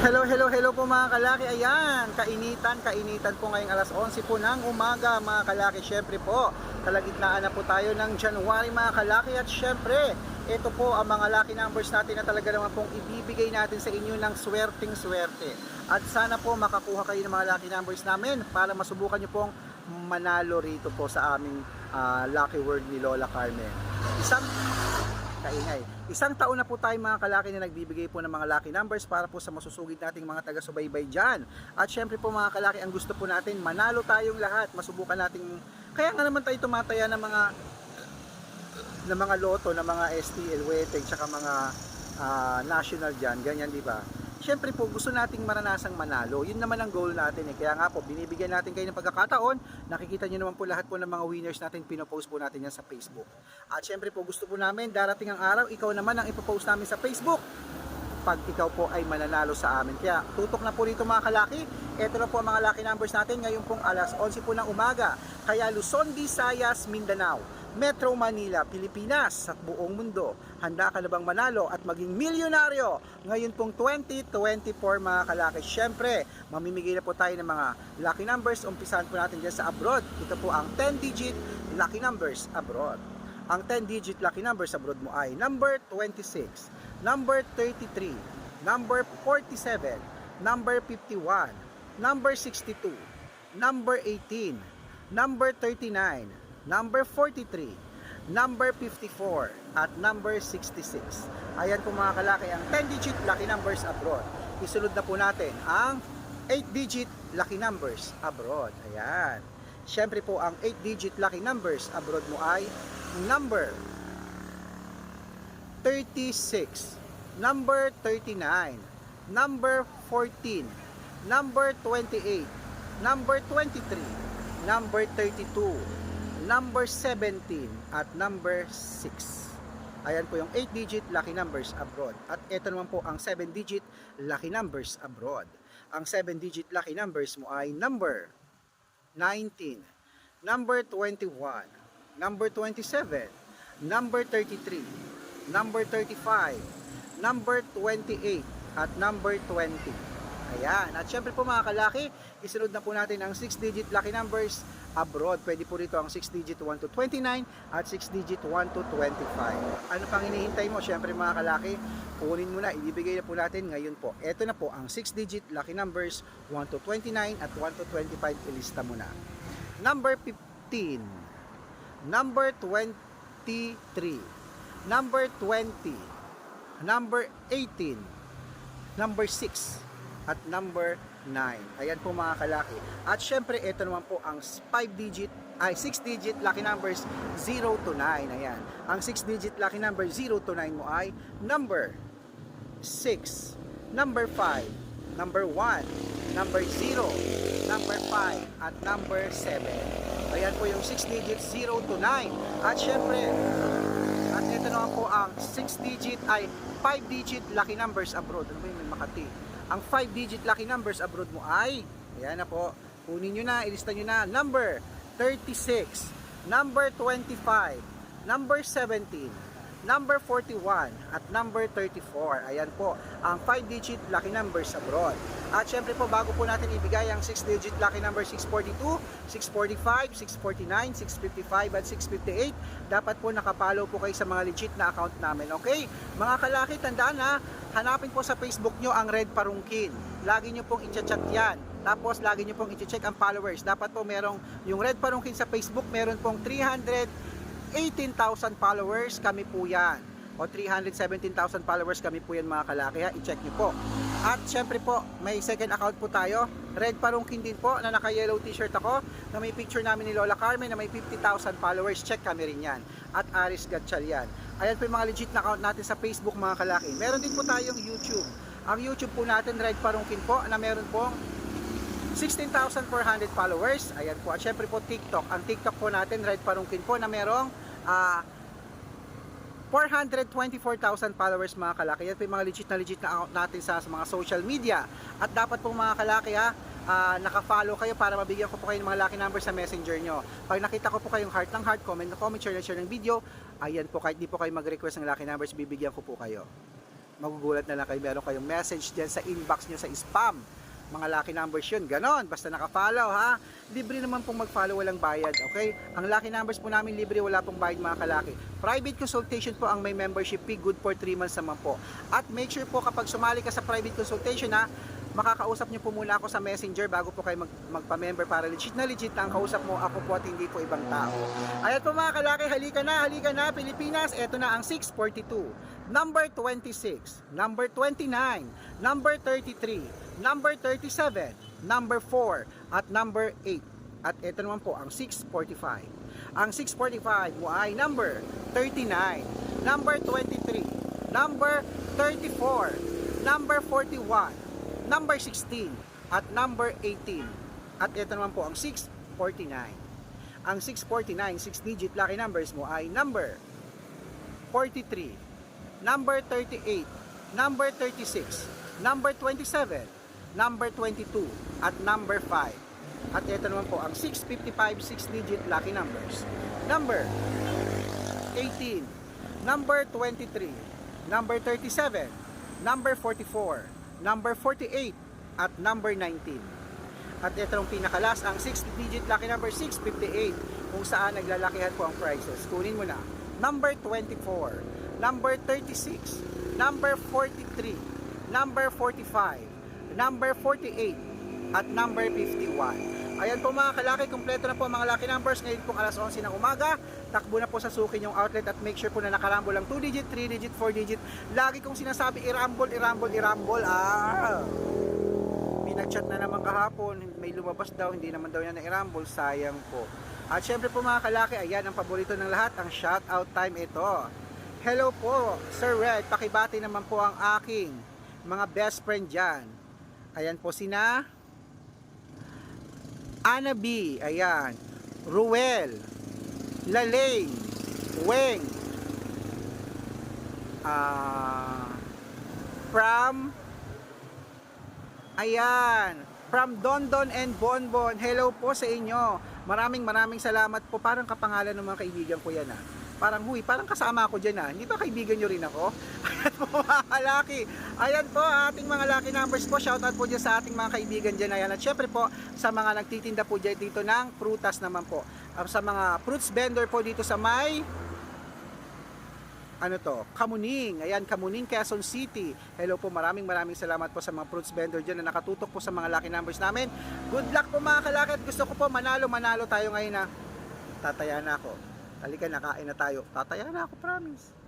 Hello, hello, hello po mga kalaki. Ayan, kainitan, kainitan po ngayong alas 11 po ng umaga mga kalaki. Syempre po, kalagitnaan na po tayo ng January mga kalaki. At syempre, ito po ang mga lucky numbers natin na talaga naman pong ibibigay natin sa inyo ng swerting swerte. At sana po makakuha kayo ng mga lucky numbers namin para masubukan nyo pong manalo rito po sa aming ah, lucky word ni Lola Carmen. Isang kaingay. Isang taon na po tayo mga kalaki na nagbibigay po ng mga lucky numbers para po sa masusugid nating mga taga-subaybay dyan. At syempre po mga kalaki, ang gusto po natin, manalo tayong lahat, masubukan nating, kaya nga naman tayo tumataya ng mga ng mga loto, ng mga STL, WETEG, tsaka mga ah, national dyan, ganyan di ba? Siyempre po, gusto nating maranasang manalo. Yun naman ang goal natin eh. Kaya nga po, binibigyan natin kayo ng pagkakataon. Nakikita nyo naman po lahat po ng mga winners natin, pinopost po natin yan sa Facebook. At siyempre po, gusto po namin, darating ang araw, ikaw naman ang ipopost namin sa Facebook pag ikaw po ay mananalo sa amin. Kaya tutok na po rito mga kalaki. Ito na po ang mga lucky numbers natin ngayon pong alas 11 po ng umaga. Kaya Luzon, Visayas, Mindanao, Metro Manila, Pilipinas at buong mundo. Handa ka na bang manalo at maging milyonaryo? Ngayon pong 2024 mga kalaki. Siyempre, mamimigay na po tayo ng mga lucky numbers. Umpisahan po natin dyan sa abroad. Ito po ang 10-digit lucky numbers abroad. Ang 10-digit lucky numbers abroad mo ay number 26, number 33, number 47, number 51, number 62, number 18, number 39, number 43, number 54, at number 66. Ayan po mga kalaki ang 10-digit lucky numbers abroad. Isunod na po natin ang 8-digit lucky numbers abroad. Ayan. Siyempre po ang 8-digit lucky numbers abroad mo ay number 36, number 39, number 14, number 28, number 23, number 32, number 17, at number 6. Ayan po yung 8-digit lucky numbers abroad. At ito naman po ang 7-digit lucky numbers abroad. Ang 7-digit lucky numbers mo ay number 19, number 21, number 27, number 33, number 35, number 28, at number 20. Ayan. At syempre po mga kalaki, isunod na po natin ang 6-digit lucky numbers abroad. Pwede po rito ang 6-digit 1 to 29 at 6-digit 1 to 25. Ano pang hinihintay mo? Syempre mga kalaki, kunin mo na, ibibigay na po natin ngayon po. Ito na po ang 6-digit lucky numbers 1 to 29 at 1 to 25. Ilista mo na. Number 15, number 23, number 20, number 18, number 6, at number 9. Ayan po mga kalaki. At syempre, ito naman po ang 5-digit, ay 6-digit lucky numbers 0 to 9. Ayan. Ang 6-digit lucky number 0 to 9 mo ay number 6, number 5, number 1, number 0, number 5, at number 7. Ayan po yung 6 digits 0 to 9. At syempre, at ito naman po ang 6 digit ay 5 digit lucky numbers abroad. Ano ba yung Makati? Ang 5 digit lucky numbers abroad mo ay, ayan na po, kunin nyo na, ilista nyo na, number 36, number 25, number 17, number 41 at number 34. Ayan po, ang 5-digit lucky numbers abroad. At syempre po, bago po natin ibigay ang 6-digit lucky number 642, 645, 649, 655 at 658, dapat po nakapalo po kayo sa mga legit na account namin. Okay? Mga kalaki, tandaan na, hanapin po sa Facebook nyo ang Red Parungkin. Lagi nyo pong i-chat yan. Tapos lagi nyo pong i-check ang followers. Dapat po merong yung Red Parungkin sa Facebook, meron pong 300 18,000 followers, kami po yan. O 317,000 followers, kami po yan mga kalaki ha. I-check nyo po. At syempre po, may second account po tayo. Red Parungkin din po, na naka-yellow t-shirt ako, na may picture namin ni Lola Carmen, na may 50,000 followers. Check kami rin yan. At Aris Gatchal yan. Ayan po yung mga legit na account natin sa Facebook mga kalaki. Meron din po tayong YouTube. Ang YouTube po natin, Red Parungkin po, na meron pong 16,400 followers. Ayan po. At syempre po TikTok. Ang TikTok po natin, Red Parungkin po, na merong ah 424,000 followers mga kalaki. Yan po yung mga legit na legit na account natin sa, sa mga social media. At dapat po mga kalaki ha, ah, naka-follow kayo para mabigyan ko po kayo ng mga lucky numbers sa messenger nyo. Pag nakita ko po kayong heart ng heart, comment na comment, share na share ng video, ayan po, kahit di po kayo mag-request ng lucky numbers, bibigyan ko po kayo. magugulat na lang kayo, meron kayong message dyan sa inbox nyo sa spam. Mga lucky numbers yun, ganon. Basta nakafollow ha. Libre naman pong mag-follow, walang bayad, okay? Ang lucky numbers po namin libre, wala pong bayad mga kalaki. Private consultation po ang may membership fee, good for 3 months naman po. At make sure po kapag sumali ka sa private consultation ha, makakausap nyo po muna ako sa messenger bago po kayo mag, magpa-member para legit na legit na ang kausap mo ako po at hindi po ibang tao. Ayan po mga kalaki, halika na, halika na, Pilipinas, eto na ang 642, number 26, number 29, number 33, number 37, number 4, at number 8. At eto naman po ang 645. Ang 645 mo ay number 39, number 23, number 34, number 41, number 16, at number 18. At ito naman po ang 649. Ang 649, 6 digit lucky numbers mo ay number 43, number 38, number 36, number 27, number 22, at number 5. At ito naman po ang 655, 6 digit lucky numbers. Number 18, number 23, number 37, number 44, number 48, at number 19. At ito ang pinakalas, ang 6-digit lucky number 658, kung saan naglalakihan po ang prices. Kunin mo na. Number 24, number 36, number 43, number 45, number 48, at number 51. Ayan po mga kalaki, kumpleto na po ang mga lucky numbers. Ngayon po alas 11 ng umaga. Takbo na po sa sukin yung outlet at make sure po na nakarambol ang 2 digit, 3 digit, 4 digit. Lagi kong sinasabi, irambol, irambol, irambol. Ah! Pinag-chat na naman kahapon, may lumabas daw, hindi naman daw yan na irambol, sayang po. At syempre po mga kalaki, ayan ang paborito ng lahat, ang shout out time ito. Hello po, Sir Red, pakibati naman po ang aking mga best friend dyan. Ayan po sina Ana B, ayan, Ruel, Lalay, Weng, ah, from Ayan, from Dondon and Bonbon, hello po sa inyo. Maraming maraming salamat po. Parang kapangalan ng mga kaibigan ko yan ah. Parang huy, parang kasama ako dyan ah. Hindi ba kaibigan nyo rin ako? Ayan po mga laki. Ayan po ating mga lucky numbers po. Shoutout po dyan sa ating mga kaibigan dyan. Ayan. At syempre po sa mga nagtitinda po dyan dito ng prutas naman po. Ah, Sa mga fruits vendor po dito sa may ano to, Kamuning. Ayan, Kamuning, Quezon City. Hello po, maraming maraming salamat po sa mga fruits vendor dyan na nakatutok po sa mga lucky numbers namin. Good luck po mga kalaki at gusto ko po manalo, manalo tayo ngayon na tataya na ako. Halika, nakain na tayo. Tataya na ako, promise.